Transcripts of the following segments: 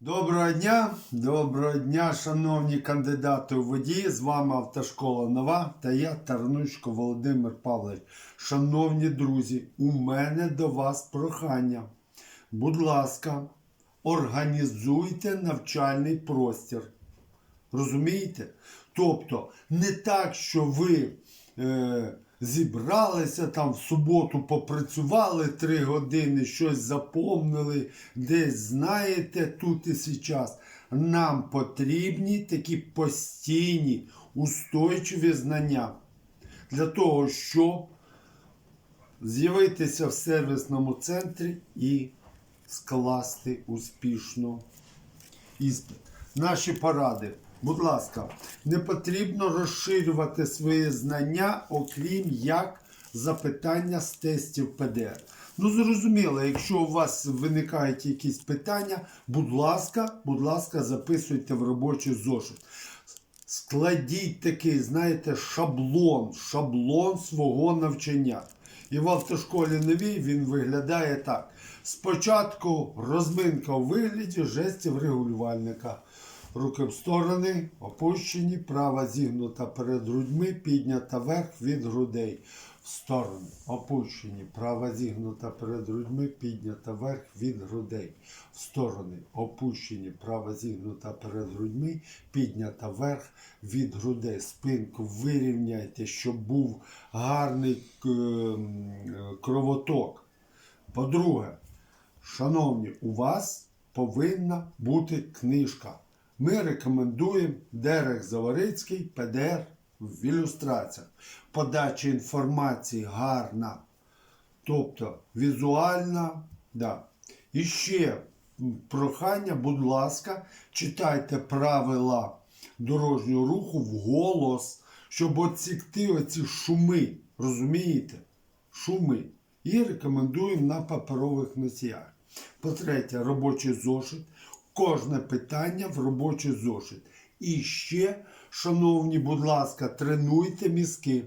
Доброго дня, доброго дня, шановні кандидати у водії. З вами Автошкола Нова та я Тарнучко Володимир Павлович. Шановні друзі, у мене до вас прохання. Будь ласка, організуйте навчальний простір. Розумієте? Тобто, не так, що ви е, зібралися там в суботу, попрацювали три години, щось запомнили, десь знаєте тут і зараз. Нам потрібні такі постійні, устойчиві знання для того, щоб з'явитися в сервісному центрі і скласти успішно іспит. Наші поради. Будь ласка, не потрібно розширювати свої знання, окрім як запитання з тестів ПДР. Ну, зрозуміло, якщо у вас виникають якісь питання, будь ласка, будь ласка, записуйте в робочий зошит. Складіть такий, знаєте, шаблон, шаблон свого навчання. І в автошколі новій він виглядає так. Спочатку розминка у вигляді жестів регулювальника. Руки в сторони, опущені, права зігнута перед грудьми, піднята вверх від грудей. В сторони, опущені, права зігнута перед грудьми, піднята вверх від грудей. В сторони, опущені, права зігнута перед грудьми, піднята вверх від грудей. Спинку вирівняйте, щоб був гарний е, кровоток. По-друге, Шановні, у вас повинна бути книжка. Ми рекомендуємо Дерех Заварицький ПДР в ілюстраціях. Подача інформації гарна, тобто візуальна. Да. І ще прохання, будь ласка, читайте правила дорожнього руху вголос, щоб оцікти оці шуми. Розумієте? Шуми. І рекомендуємо на паперових носіях. По-третє, робочий зошит. Кожне питання в робочий зошит. І ще, шановні, будь ласка, тренуйте мізки.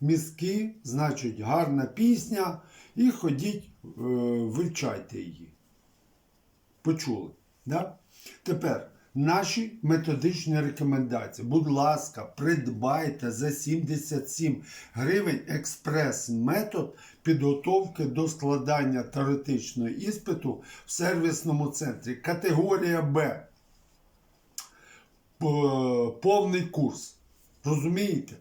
Мізки, значить, гарна пісня, і ходіть, е, вивчайте її. Почули? Да? Тепер наші методичні рекомендації. Будь ласка, придбайте за 77 гривень експрес-метод підготовки до складання теоретичного іспиту в сервісному центрі. Категорія Б. Повний курс. Розумієте?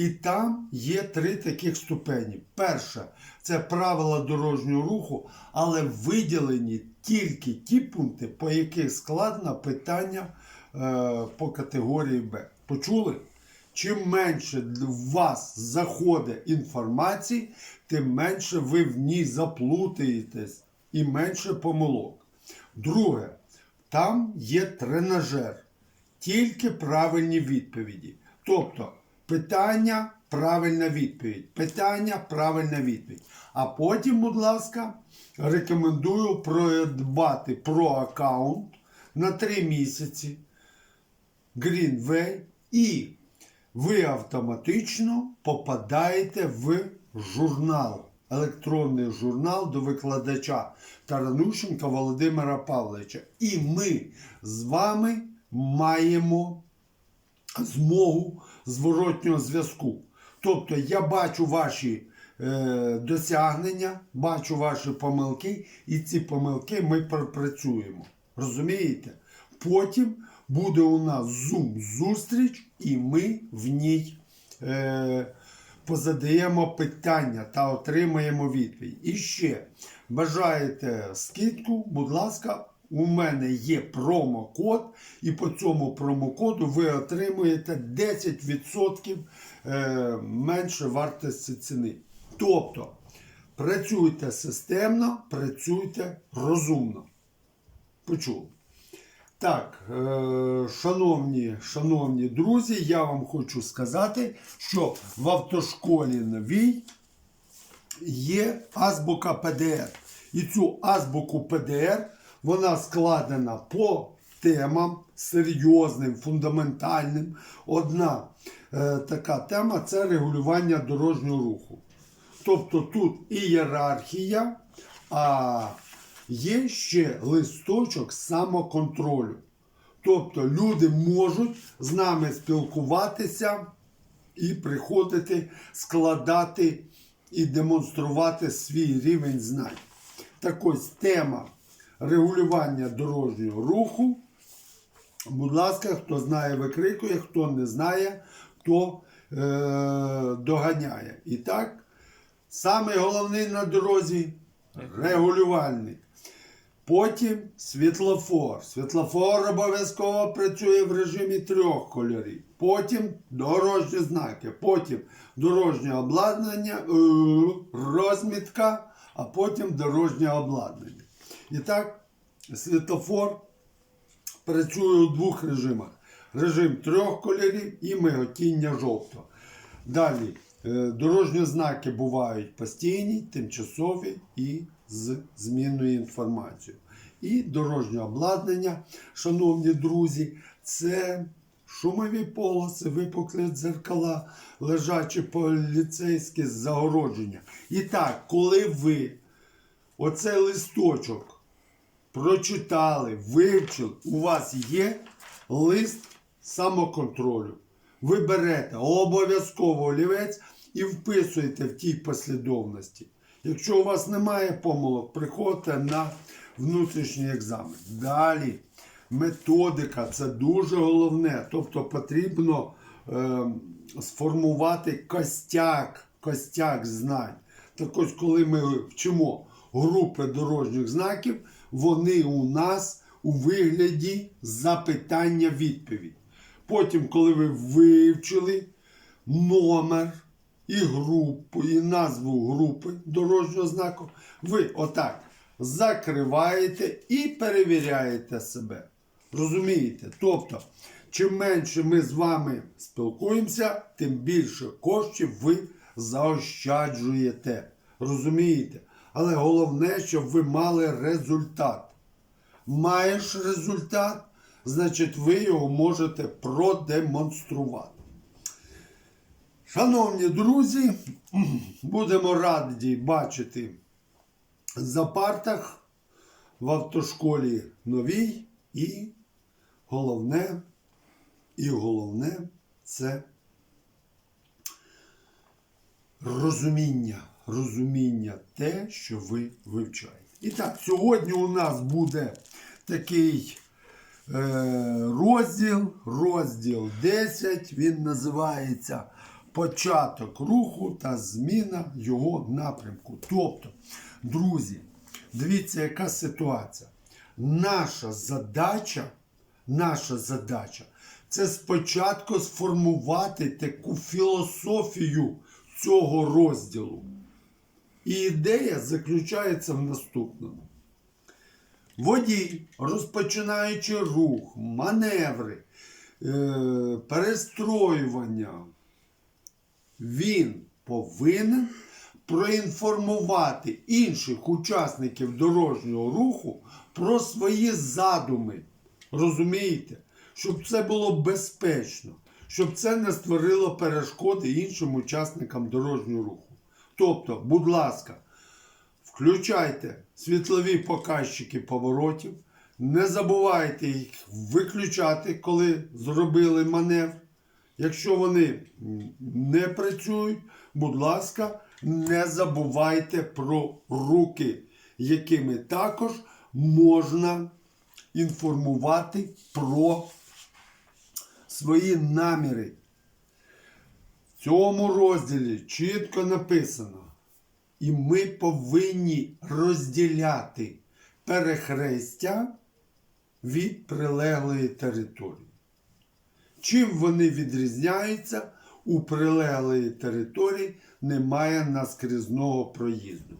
І там є три таких ступені. Перша це правила дорожнього руху, але виділені тільки ті пункти, по яких складно питання е, по категорії Б. Почули? Чим менше в вас заходить інформації, тим менше ви в ній заплутаєтесь і менше помилок. Друге, там є тренажер тільки правильні відповіді. Тобто питання, правильна відповідь. Питання, правильна відповідь. А потім, будь ласка, рекомендую придбати про аккаунт на 3 місяці Greenway і ви автоматично попадаєте в журнал, електронний журнал до викладача Таранущенка Володимира Павловича. І ми з вами маємо змогу зворотнього зв'язку. Тобто я бачу ваші е, досягнення, бачу ваші помилки, і ці помилки ми пропрацюємо. Розумієте? Потім буде у нас Zoom-зустріч, і ми в ній е, позадаємо питання та отримаємо відповідь. І ще бажаєте скидку, будь ласка, у мене є промокод, і по цьому промокоду ви отримуєте 10% е, менше вартості ціни. Тобто працюйте системно, працюйте розумно. Почув. Так, е, шановні, шановні друзі, я вам хочу сказати, що в автошколі новій є азбука ПДР. І цю азбуку ПДР вона складена по темам серйозним, фундаментальним. Одна е, така тема це регулювання дорожнього руху. Тобто тут ієрархія, а є ще листочок самоконтролю. Тобто люди можуть з нами спілкуватися і приходити, складати і демонструвати свій рівень знань. Так ось тема регулювання дорожнього руху. Будь ласка, хто знає, викрикує, хто не знає, то е, доганяє. І так, саме головний на дорозі регулювальник. Потім світлофор. Світлофор обов'язково працює в режимі трьох кольорів. Потім дорожні знаки, потім дорожнє обладнання, е, розмітка, а потім дорожнє обладнання. І так, світлофор працює у двох режимах: режим трьох кольорів і миготіння жовтого. Далі е, дорожні знаки бувають постійні, тимчасові і з змінною інформацією. І дорожнє обладнання, шановні друзі, це шумові полоси, випуклі дзеркала, лежачі поліцейські загородження. І так, коли ви оцей листочок прочитали, вивчили, у вас є лист самоконтролю. Ви берете обов'язково олівець і вписуєте в тій послідовності. Якщо у вас немає помилок, приходьте на внутрішній екзамен. Далі методика це дуже головне. Тобто потрібно е, сформувати костяк, костяк знань. Так ось, коли ми вчимо групи дорожніх знаків, вони у нас у вигляді запитання-відповідь. Потім, коли ви вивчили номер і групу, і назву групи дорожнього знаку, ви отак закриваєте і перевіряєте себе. Розумієте? Тобто, чим менше ми з вами спілкуємося, тим більше коштів ви заощаджуєте. Розумієте? Але головне, щоб ви мали результат. Маєш результат, значить ви його можете продемонструвати. Шановні друзі, будемо раді бачити за партах в автошколі новій і головне, і головне це розуміння, розуміння те, що ви вивчаєте. І так, сьогодні у нас буде такий е, розділ, розділ 10, він називається Початок руху та зміна його напрямку. Тобто, друзі, дивіться, яка ситуація. Наша задача, наша задача це спочатку сформувати таку філософію цього розділу. І ідея заключається в наступному. Водій, розпочинаючи рух, маневри, е, перестроювання, він повинен проінформувати інших учасників дорожнього руху про свої задуми. Розумієте? Щоб це було безпечно, щоб це не створило перешкоди іншим учасникам дорожнього руху. Тобто, будь ласка, включайте світлові показчики поворотів, не забувайте їх виключати, коли зробили маневр. Якщо вони не працюють, будь ласка, не забувайте про руки, якими також можна інформувати про свої наміри. В цьому розділі чітко написано, і ми повинні розділяти перехрестя від прилеглої території. Чим вони відрізняються, у прилеглої території немає наскрізного проїзду.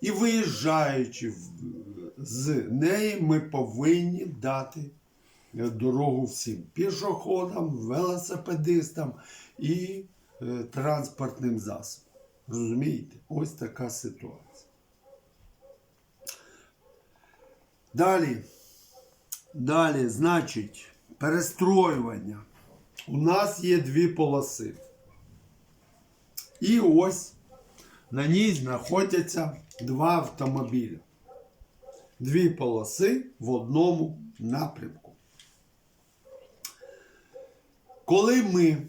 І виїжджаючи з неї, ми повинні дати дорогу всім пішоходам, велосипедистам і транспортним засобам. Розумієте? Ось така ситуація. Далі. Далі, значить, перестроювання. У нас є дві полоси. І ось на ній знаходяться два автомобілі. дві полоси в одному напрямку. Коли ми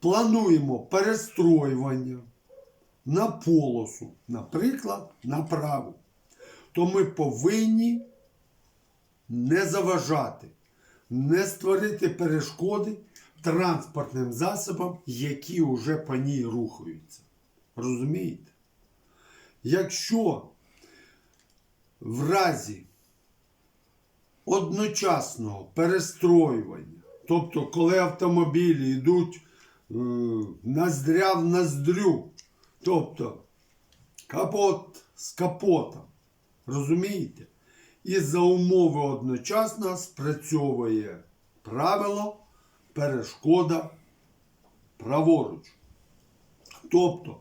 плануємо перестроювання на полосу, наприклад, на праву, то ми повинні не заважати, не створити перешкоди транспортним засобам, які вже по ній рухаються. Розумієте? Якщо в разі одночасного перестроювання, тобто коли автомобілі йдуть ноздря в ноздрю, тобто капот з капотом, розумієте? І за умови одночасно спрацьовує правило перешкода праворуч. Тобто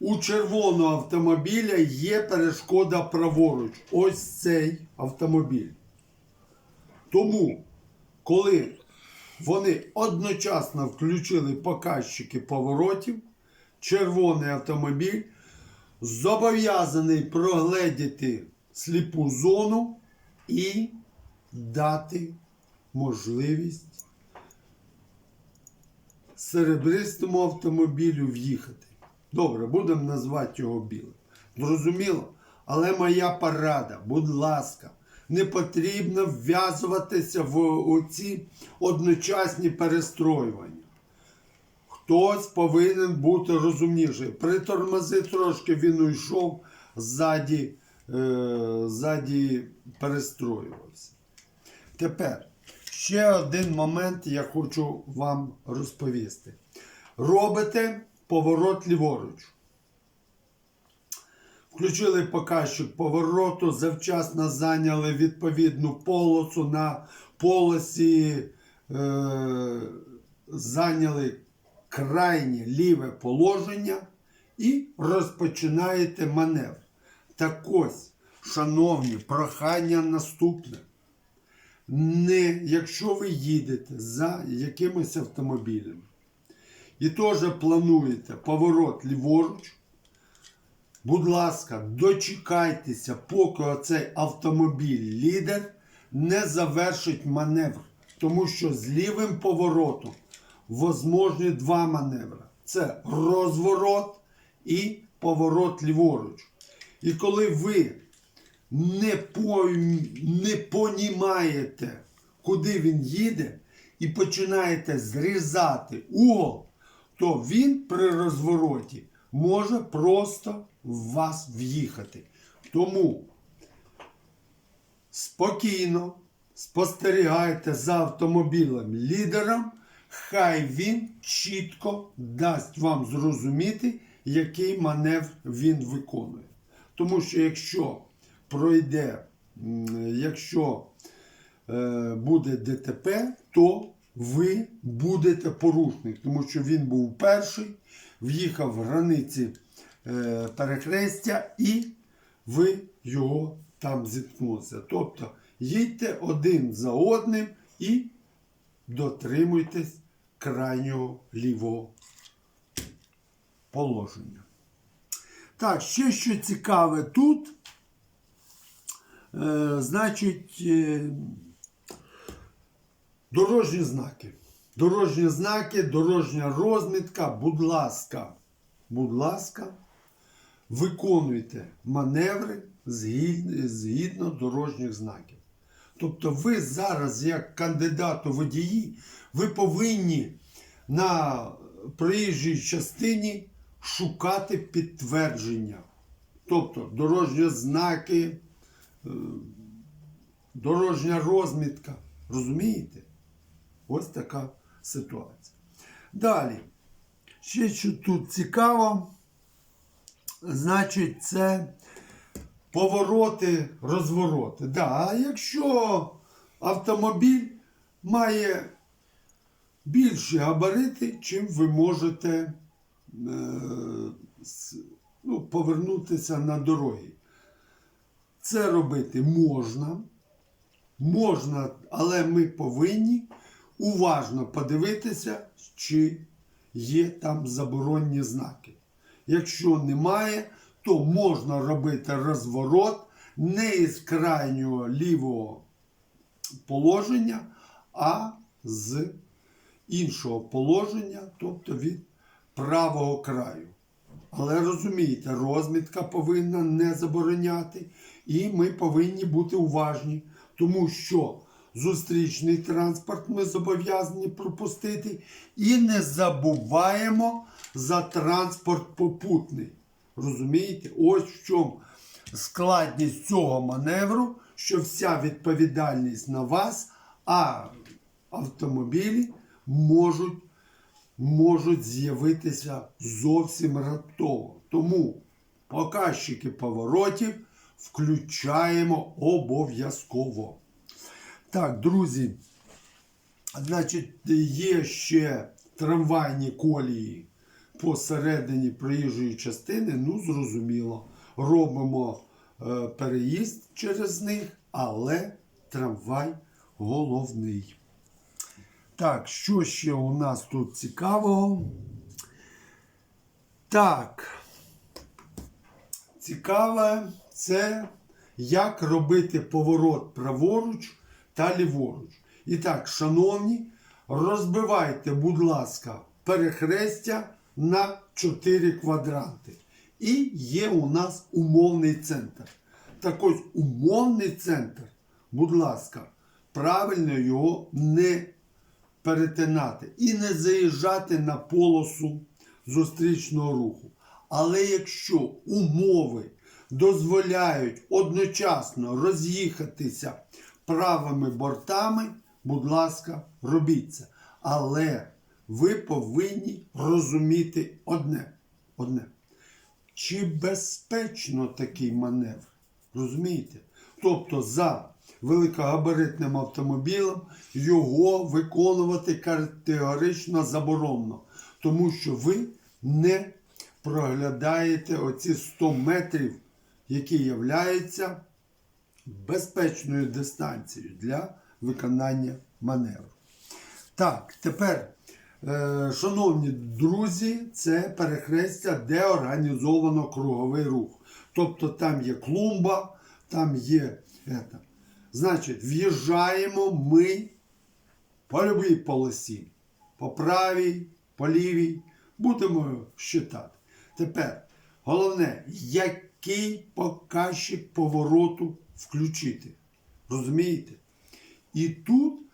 у червоного автомобіля є перешкода праворуч. Ось цей автомобіль. Тому, коли вони одночасно включили показчики поворотів, червоний автомобіль зобов'язаний прогледіти сліпу зону і дати можливість серебристому автомобілю в'їхати. Добре, будемо назвати його білим. Зрозуміло? Але моя порада, будь ласка, не потрібно вв'язуватися в оці одночасні перестроювання. Хтось повинен бути розумніший. Притормози трошки він уйшов, ззаді, е, ззаді перестроювався. Тепер ще один момент я хочу вам розповісти. Робите поворот ліворуч. Включили показчик повороту, завчасно зайняли відповідну полосу на полосі, е, зайняли крайнє ліве положення і розпочинаєте маневр. Так ось, шановні, прохання наступне. Не, якщо ви їдете за якимось автомобілем і теж плануєте поворот ліворуч, будь ласка, дочекайтеся, поки оцей автомобіль лідер не завершить маневр. Тому що з лівим поворотом возможні два маневри. Це розворот і поворот ліворуч. І коли ви не, пойм- не понімаєте, куди він їде, і починаєте зрізати угол, то він при розвороті може просто в вас в'їхати. Тому спокійно спостерігайте за автомобілем лідером, хай він чітко дасть вам зрозуміти, який маневр він виконує. Тому що якщо пройде, якщо е, буде ДТП, то ви будете порушник, тому що він був перший, в'їхав в границі перехрестя і ви його там зіткнулися. Тобто їдьте один за одним і дотримуйтесь крайнього лівого положення. Так, ще що цікаве тут. Е, значить, е, дорожні знаки. Дорожні знаки, дорожня розмітка, будь ласка, будь ласка, виконуйте маневри згідно, згідно дорожніх знаків. Тобто ви зараз, як кандидат у водії, ви повинні на проїжджій частині шукати підтвердження. Тобто дорожні знаки, е, дорожня розмітка. Розумієте? Ось така ситуація. Далі. Ще що тут цікаво, значить, це повороти, розвороти. Да, а якщо автомобіль має більші габарити, чим ви можете е, ну, повернутися на дороги. Це робити можна. Можна, але ми повинні уважно подивитися, чи є там заборонні знаки. Якщо немає, то можна робити розворот не із крайнього лівого положення, а з іншого положення, тобто від правого краю. Але розумієте, розмітка повинна не забороняти, і ми повинні бути уважні, тому що зустрічний транспорт ми зобов'язані пропустити і не забуваємо за транспорт попутний. Розумієте? Ось в чому складність цього маневру, що вся відповідальність на вас, а автомобілі можуть можуть з'явитися зовсім раптово. Тому показчики поворотів включаємо обов'язково. Так, друзі, значить, є ще трамвайні колії посередині проїжджої частини. Ну, зрозуміло, робимо е, переїзд через них, але трамвай головний. Так, що ще у нас тут цікавого? Так. Цікаве це як робити поворот праворуч та ліворуч. І так, шановні, розбивайте, будь ласка, перехрестя на 4 квадранти. І є у нас умовний центр. Так ось умовний центр, будь ласка, правильно його не перетинати і не заїжджати на полосу зустрічного руху. Але якщо умови дозволяють одночасно роз'їхатися правими бортами, будь ласка, робіть це. Але ви повинні розуміти одне. одне. Чи безпечно такий маневр? Розумієте? Тобто за великогабаритним автомобілем його виконувати категорично заборонено, тому що ви не проглядаєте оці 100 метрів, які являються безпечною дистанцією для виконання маневру. Так, тепер, шановні друзі, це перехрестя, де організовано круговий рух. Тобто там є клумба, там є. Это. Значить, в'їжджаємо ми по любій полосі, по правій, по лівій, будемо считати. Тепер, головне, який показчик повороту включити. Розумієте? І тут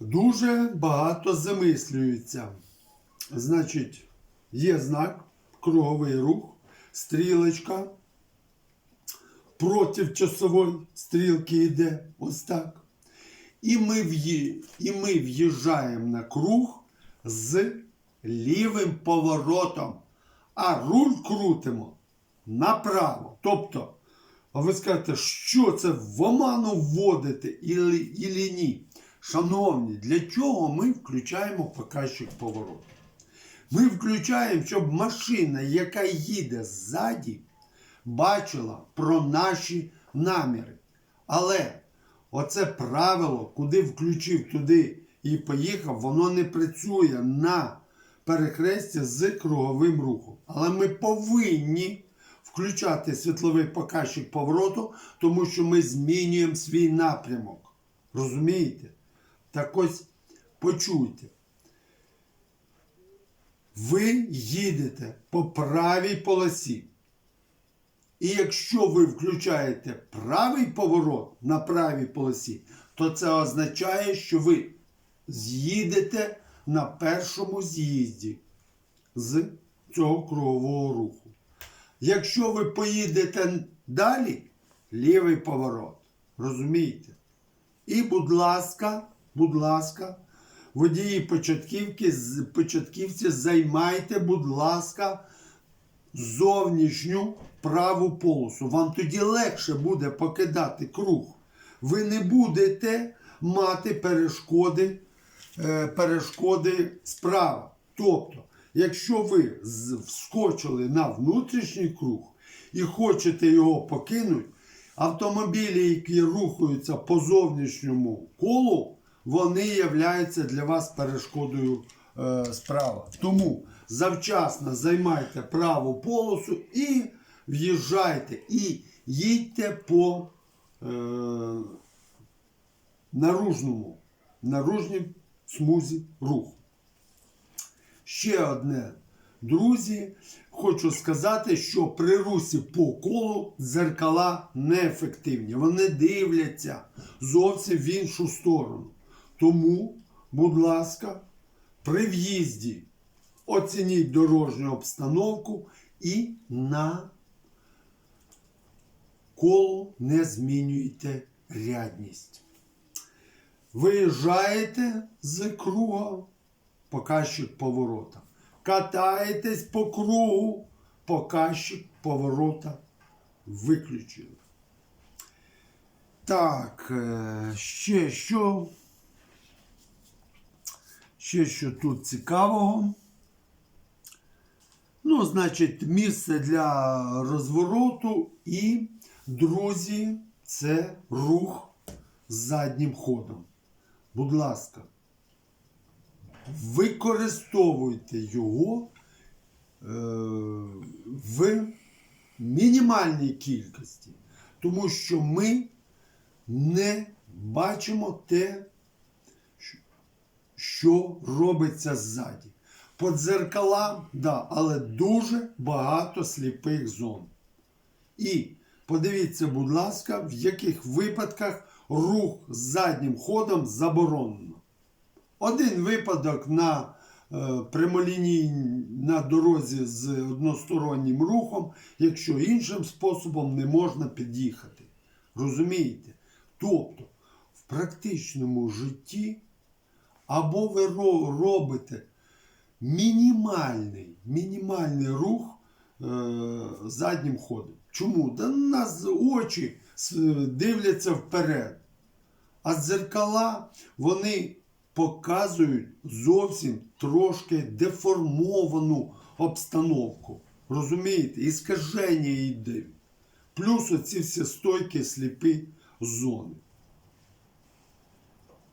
дуже багато замислюється. Значить, є знак, круговий рух, стрілочка. Проти часової стрілки йде ось так. І ми, і ми в'їжджаємо на круг з лівим поворотом, а руль крутимо направо. Тобто, а ви скажете, що це в оману вводити ілі, ілі ні? Шановні, для чого ми включаємо показчик повороту? Ми включаємо, щоб машина, яка їде ззаді, бачила про наші наміри. Але оце правило, куди включив туди і поїхав, воно не працює на перехресті з круговим рухом. Але ми повинні включати світловий показчик повороту, тому що ми змінюємо свій напрямок. Розумієте? Так ось почуйте. Ви їдете по правій полосі. І якщо ви включаєте правий поворот на правій полосі, то це означає, що ви з'їдете на першому з'їзді з цього кругового руху. Якщо ви поїдете далі, лівий поворот. Розумієте? І, будь ласка, будь ласка, водії початківки, початківці, займайте, будь ласка, зовнішню праву полосу. Вам тоді легше буде покидати круг. Ви не будете мати перешкоди, е, перешкоди справа. Тобто, якщо ви вскочили на внутрішній круг і хочете його покинути, автомобілі, які рухаються по зовнішньому колу, вони являються для вас перешкодою е, справа. Тому завчасно займайте праву полосу і в'їжджайте. І їдьте по е, наружному, наружній смузі руху. Ще одне, друзі, хочу сказати, що при русі по колу дзеркала неефективні. Вони дивляться зовсім в іншу сторону. Тому, будь ласка, при в'їзді оцініть дорожню обстановку і на коло не змінюйте рядність. Виїжджаєте з круга, показчик поворота. Катаєтесь по кругу, показчик поворота виключили. Так, е, ще що? Ще що тут цікавого. Ну, значить, місце для розвороту і, друзі, це рух з заднім ходом. Будь ласка, використовуйте його е, в мінімальній кількості, тому що ми не бачимо те, що робиться ззаді. По дзеркалам, да, але дуже багато сліпих зон. І подивіться, будь ласка, в яких випадках рух з заднім ходом заборонено. Один випадок на е, прямолінії на дорозі з одностороннім рухом, якщо іншим способом не можна під'їхати. Розумієте? Тобто, в практичному житті або ви робите мінімальний, мінімальний рух е, заднім ходом. Чому? Да нас очі дивляться вперед. А дзеркала вони показують зовсім трошки деформовану обстановку. Розумієте? Іскаження йде. Плюс оці всі стойкі сліпі зони.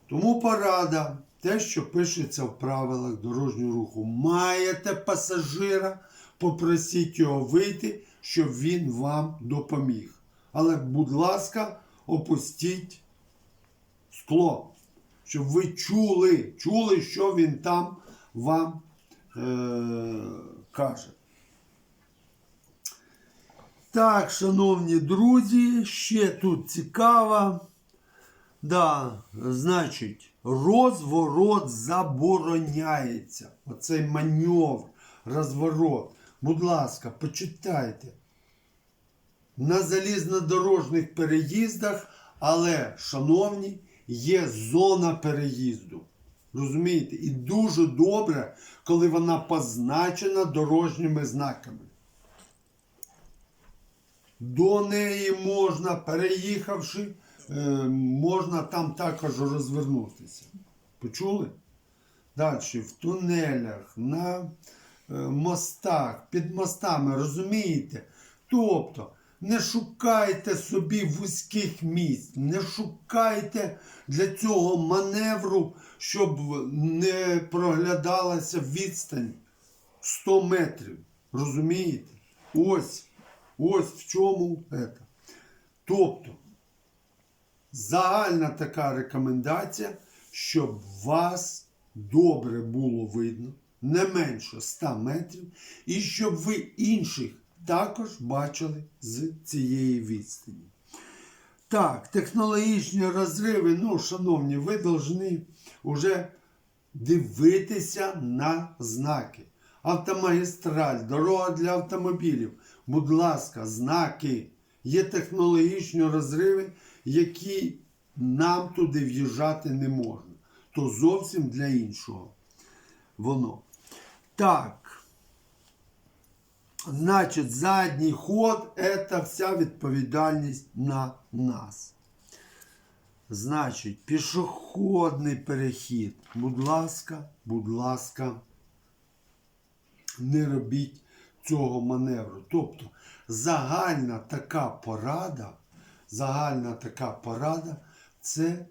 Тому порада, те, що пишеться в правилах дорожнього руху. Маєте пасажира, попросіть його вийти, щоб він вам допоміг. Але, будь ласка, опустіть скло, щоб ви чули, чули, що він там вам е- каже. Так, шановні друзі, ще тут цікаво. Да, значить, розворот забороняється. Оцей маневр, розворот. Будь ласка, почитайте. На залізнодорожних переїздах, але, шановні, є зона переїзду. Розумієте? І дуже добре, коли вона позначена дорожніми знаками. До неї можна, переїхавши, можна там також розвернутися. Почули? Далі, в тунелях, на е, мостах, під мостами, розумієте? Тобто, не шукайте собі вузьких місць, не шукайте для цього маневру, щоб не проглядалася відстань 100 метрів. Розумієте? Ось, ось в чому це. Тобто, загальна така рекомендація, щоб вас добре було видно, не менше 100 метрів, і щоб ви інших також бачили з цієї відстані. Так, технологічні розриви, ну, шановні, ви повинні вже дивитися на знаки. Автомагістраль, дорога для автомобілів. Будь ласка, знаки. Є технологічні розриви, які нам туди в'їжджати не можна. То зовсім для іншого. Воно. Так. Значить, задній ход це вся відповідальність на нас. Значить, пішохідний перехід. Будь ласка, будь ласка, не робіть цього маневру. Тобто загальна така порада, загальна така порада це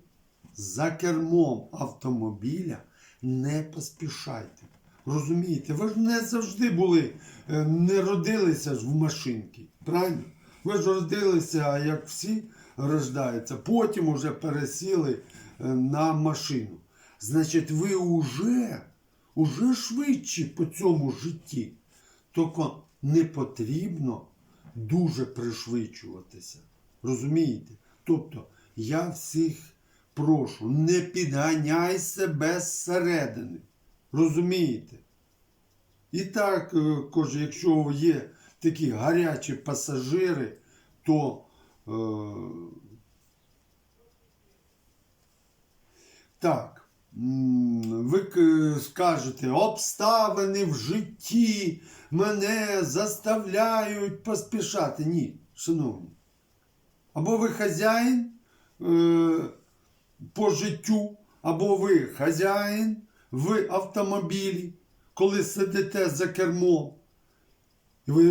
за кермом автомобіля не поспішайте. Розумієте, ви ж не завжди були, е, не родилися ж в машинки. Правильно? Ви ж родилися, як всі рождаються, потім уже пересіли е, на машину. Значить, ви уже, уже швидші по цьому житті. Тільки не потрібно дуже пришвидшуватися. Розумієте? Тобто, я всіх прошу, не підганяй себе зсередини. Розумієте? І так, е, каже, якщо є такі гарячі пасажири, то е, так, ви скажете, обставини в житті мене заставляють поспішати. Ні, шановні. Або ви хазяїн е, по життю, або ви хазяїн в автомобілі, коли сидите за кермом. І ви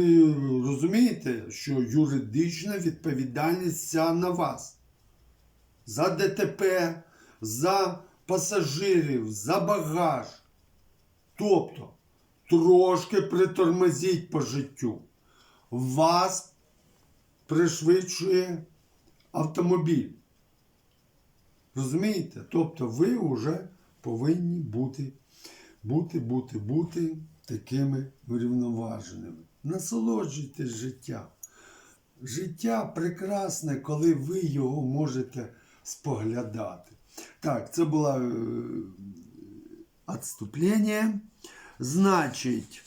розумієте, що юридична відповідальність вся на вас. За ДТП, за пасажирів, за багаж. Тобто, трошки притормозіть по життю. Вас пришвидшує автомобіль. Розумієте? Тобто ви вже повинні бути, бути, бути, бути такими врівноваженими. Насолоджуйтесь життям. Життя прекрасне, коли ви його можете споглядати. Так, це було е, відступлення. Значить,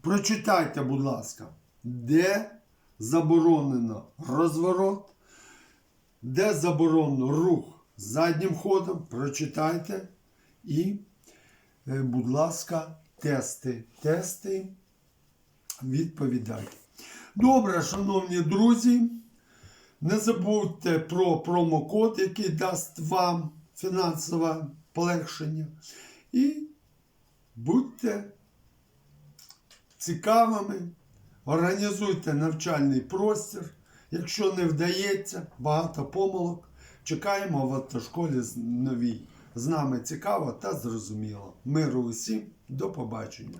прочитайте, будь ласка, де заборонено розворот, де заборонено рух заднім ходом, прочитайте і, е, будь ласка, тести. Тести відповідайте. Добре, шановні друзі, не забудьте про промокод, який дасть вам фінансове полегшення. І будьте цікавими, організуйте навчальний простір. Якщо не вдається, багато помилок. Чекаємо в автошколі новій. З нами цікаво та зрозуміло. Миру усім, до побачення.